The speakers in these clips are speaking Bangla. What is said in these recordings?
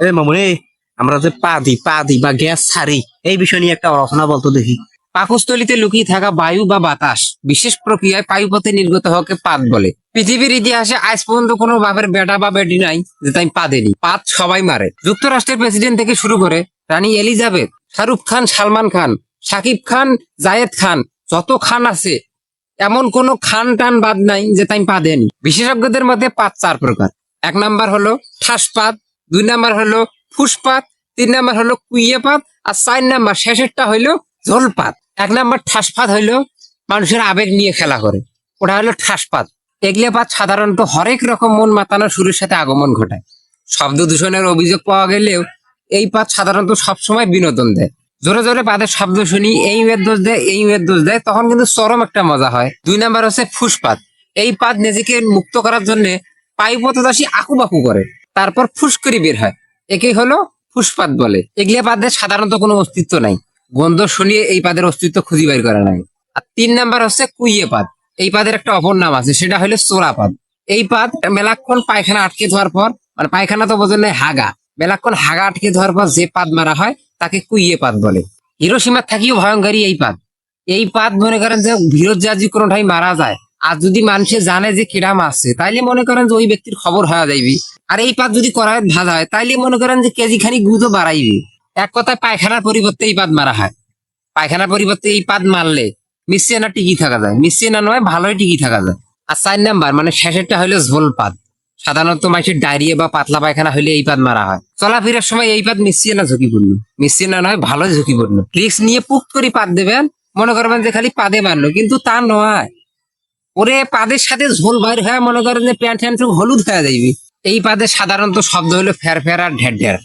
এ মামুনি, আমরা যে পা দিই পা দিই বা গ্যাস ছাড়ি এই বিষয় নিয়ে একটা রচনা বলতো দেখি। পাকস্থলিতে লুকিয়ে থাকা বায়ু বা বাতাস, বিশেষ প্রক্রিয়ায় বায়ুপথে নির্গত হওয়াকে পাত বলে। পৃথিবীর ইতিহাসে আজ পর্যন্ত কোনো বাপের বেটা বা বেটি নাই, যে তাই পাদেনি পাত সবাই মারে যুক্তরাষ্ট্রের প্রেসিডেন্ট থেকে শুরু করে রানী এলিজাবেথ শাহরুখ খান, সালমান খান শাকিব খান, জায়েদ খান, যত খান আছে, এমন কোনো খান টান বাদ নাই যে তাই পা দেয়নি বিশেষজ্ঞদের মধ্যে পাত চার প্রকার। এক নাম্বার হলো ঠাসপাত দুই নাম্বার হলো ফুসপাত, তিন নাম্বার হলো কুইয়ে পাত আর চার নাম্বার, শেষেরটা হইল জলপাত। এক নাম্বার ঠাসপাত হইল মানুষের আবেগ নিয়ে খেলা করে। ওটা হলো ঠাসপাত। এগলে পাত সাধারণত হরেক রকম মন মাতানো সুরের সাথে আগমন ঘটায়। শব্দ দূষণের অভিযোগ পাওয়া গেলেও এই পাত সাধারণত সবসময় বিনোদন দেয়। জোরে জোরে পাদের শব্দ শুনি, এই মেয়ের দোষ দেয়, এই মেয়ের দোষ দেয়, তখন কিন্তু চরম একটা মজা হয়। দুই নাম্বার হচ্ছে ফুসপাত। এই পাত নিজেকে মুক্ত করার জন্য পাইপতদাসী আকুবাকু করে। তারপর ফুস করে বের হয়। একেই হলো ফুসপাত বলে। এগুলো পাদের সাধারণত কোনো অস্তিত্ব নাই। গন্ধ শুনিয়ে এই পাদের অস্তিত্ব খুঁজি বের করা নাই। আর তিন নাম্বার হচ্ছে কুইয়ে পাত এই পাদের একটা অপর নাম আছে, সেটা হলো চোরা পাত এই পাত মেলাক্ষণ পায়খানা আটকে ধোয়ার পর মানে পায়খানা তো বোঝেন হাগা। মেলাক্ষণ হাগা আটকে ধোয়ার পর যে পাত মারা হয়, তাকে কুইয়ে পাত বলে। হিরোসীমার থাকিও ভয়ঙ্করী এই পাত এই পাত মনে করেন যে ভিরত জাজি কোনোটাই মারা যায়। আর যদি মানুষে জানে যে কিরা মারছে তাইলে মনে করেন যে ওই ব্যক্তির খবর হয়ে যাইবি। আর এই পাত যদি কড়াইত ভাজা হয়, তাইলে মনে করেন যে কেজি খানি গুঁতো বাড়াইবি। এক কথায় পায়খানার পরিবর্তে এই পাত মারা হয়। পায়খানার পরিবর্তে এই পাত মারলে মিশিয়ে না টিকি থাকা যায়। মিশিয়ে না নয়, ভালোই টিকি থাকা যায়। আর চার নাম্বার মানে শেষেরটা হলো ঝোল পাত। সাধারণত মানুষের ডায়রিয়া বা পাতলা পায়খানা হলে এই পাত মারা হয়। চলাফেরার সময় এই পাত মিশিয়ে না ঝুঁকিপূর্ণ। মিশিয়ে না নয়, ভালো ঝুঁকিপূর্ণ। রিক্স নিয়ে পুক করে পাত দেবেন, মনে করবেন যে খালি পাদে মারলো, কিন্তু তা নয়। ওরে পাদের সাথে ঝোল বাইর হয়ে মনে করেন যে প্যান্ট ফ্যান্ট হলুদ হয়ে যাইবি। এই পাদের সাধারণত শব্দ হলো ফের ফের আর ঢের ঢের।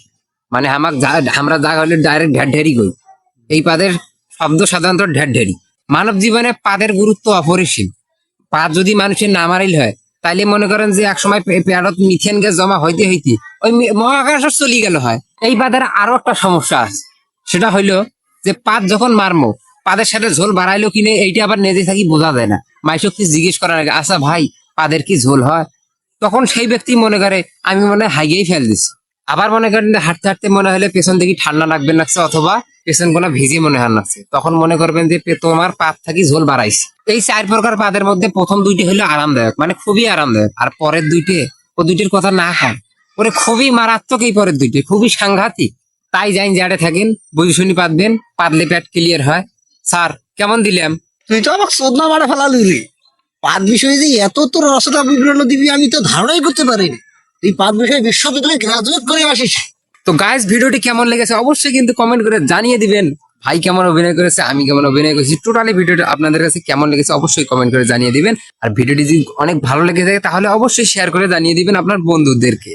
মানে আমাক আমরা যা হলে ডাইরেক্ট ঢের ঢেরই কই। এই পাদের শব্দ সাধারণত ঢের ঢেরি মানব জীবনে পাদের গুরুত্ব অপরিসীম। পাদ যদি মানুষের না মারিল হয়, তাইলে মনে করেন যে একসময় পে- পেয়ারত মিথেন গ্যাস জমা হইতে হইতে ওই মহাকাশ চলি গেল হয়। এই পাদের আরও একটা সমস্যা আছে। সেটা হইল যে পাত যখন মারমো, পাদের সাথে ঝোল বাড়াইলো কিনে এইটা আবার নেজে থাকি বোঝা যায় না। মাইসক কি জিজ্ঞেস করার আগে আচ্ছা ভাই পাদের কি ঝোল হয়? তখন সেই ব্যক্তি মনে করে, আমি মনে হয় ফেল দিছি। আবার মনে করেন হাঁটতে হাঁটতে মনে হলে পেছন থেকে ঠান্ডা লাগবে লাগছে অথবা পেছন কোনো ভিজে মনে হয় লাগছে। তখন মনে করবেন যে তোমার পাত থাকি ঝোল বাড়াইছে। এই চার প্রকার পাদের মধ্যে প্রথম দুইটি হলো আরামদায়ক মানে খুবই আরামদায়ক। আর পরের দুইটি, ও দুইটির কথা না খান ওরে খুবই মারাত্মক এই পরের দুইটি, খুবই সাংঘাতিক। তাই যাই জাড়ে থাকেন, বুঝে শুনি পাতবেন, পাতলে পেট ক্লিয়ার হয়। স্যার, কেমন দিলাম তুই তো আমাকে চোদনা মারা ফেলালি রে। পাত বিষয়ে যে এত তোর রসটা বিবরণ দিবি, আমি তো ধারণাই করতে পারিনি। তুই পাত বিষয়ে বিশ্ববিদ্যালয়ে গ্রাজুয়েট করে আসিস। তো গাইস ভিডিওটি কেমন লেগেছে অবশ্যই কিন্তু কমেন্ট করে জানিয়ে দিবেন। ভাই কেমন অভিনয় করেছে, আমি কেমন অভিনয় করেছি টোটালি ভিডিওটা আপনাদের কাছে কেমন লেগেছে অবশ্যই কমেন্ট করে জানিয়ে দিবেন। আর ভিডিওটি যদি অনেক ভালো লেগে থাকে, তাহলে অবশ্যই শেয়ার করে জানিয়ে দিবেন আপনার বন্ধুদেরকে।